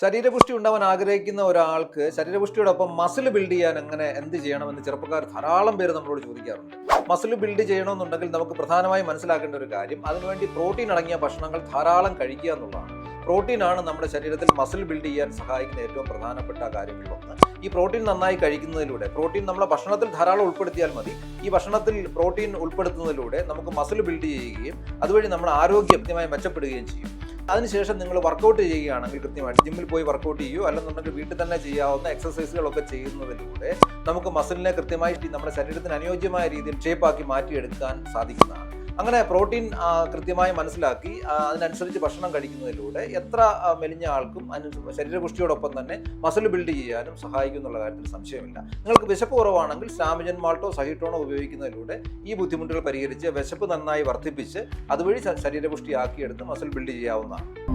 ശരീരപുഷ്ടി ഉണ്ടാവാൻ ആഗ്രഹിക്കുന്ന ഒരാൾക്ക് ശരീരപുഷ്ടിയോടൊപ്പം മസിൽ ബിൽഡ് ചെയ്യാൻ എങ്ങനെ എന്ത് ചെയ്യണമെന്ന് ചെറുപ്പക്കാർ ധാരാളം പേര് നമ്മളോട് ചോദിക്കാറുണ്ട്. മസിൽ ബിൽഡ് ചെയ്യണമെന്നുണ്ടെങ്കിൽ നമുക്ക് പ്രധാനമായും മനസ്സിലാക്കേണ്ട ഒരു കാര്യം അതിനുവേണ്ടി പ്രോട്ടീൻ അടങ്ങിയ ഭക്ഷണങ്ങൾ ധാരാളം കഴിക്കുക എന്നുള്ളതാണ്. പ്രോട്ടീനാണ് നമ്മുടെ ശരീരത്തിൽ മസിൽ ബിൽഡ് ചെയ്യാൻ സഹായിക്കുന്ന ഏറ്റവും പ്രധാനപ്പെട്ട കാര്യങ്ങളിലൊന്ന് ഈ പ്രോട്ടീൻ നന്നായി കഴിക്കുന്നതിലൂടെ പ്രോട്ടീൻ നമ്മുടെ ഭക്ഷണത്തിൽ ധാരാളം ഉൾപ്പെടുത്തിയാൽ മതി. ഈ ഭക്ഷണത്തിൽ പ്രോട്ടീൻ ഉൾപ്പെടുത്തുന്നതിലൂടെ നമുക്ക് മസിൽ ബിൽഡ് ചെയ്യുകയും അതുവഴി നമ്മുടെ ആരോഗ്യം മെച്ചപ്പെടുകയും ചെയ്യും. അതിനുശേഷം നിങ്ങൾ വർക്കൗട്ട് ചെയ്യുകയാണെങ്കിൽ കൃത്യമായിട്ട് ജിമ്മിൽ പോയി വർക്കൗട്ട് ചെയ്യൂ അല്ലെന്നുണ്ടെങ്കിൽ വീട്ടിൽ തന്നെ ചെയ്യാവുന്ന എക്സസൈസുകളൊക്കെ ചെയ്യുന്നതിലൂടെ നമുക്ക് മസിലിനെ കൃത്യമായി നമ്മുടെ ശരീരത്തിന് അനുയോജ്യമായ രീതിയിൽ ഷേപ്പാക്കി മാറ്റിയെടുക്കാൻ സാധിക്കുന്നതാണ്. അങ്ങനെ പ്രോട്ടീൻ കൃത്യമായി മനസ്സിലാക്കി അതിനനുസരിച്ച് ഭക്ഷണം കഴിക്കുന്നതിലൂടെ എത്ര മെലിഞ്ഞ ആൾക്കും ശരീരപുഷ്ടിയോടൊപ്പം തന്നെ മസിൽ ബിൽഡ് ചെയ്യാനും സഹായിക്കും എന്നുള്ള കാര്യത്തിൽ സംശയമില്ല. നിങ്ങൾക്ക് വിശപ്പ് കുറവാണെങ്കിൽ സ്റ്റാമിജൻ മാൾട്ടോ സഹിട്ടോണോ ഉപയോഗിക്കുന്നതിലൂടെ ഈ ബുദ്ധിമുട്ടുകൾ പരിഹരിച്ച് വിശപ്പ് നന്നായി വർദ്ധിപ്പിച്ച് അതുവഴി ശരീരപുഷ്ടിയാക്കിയെടുത്ത് മസിൽ ബിൽഡ് ചെയ്യാവുന്നതാണ്.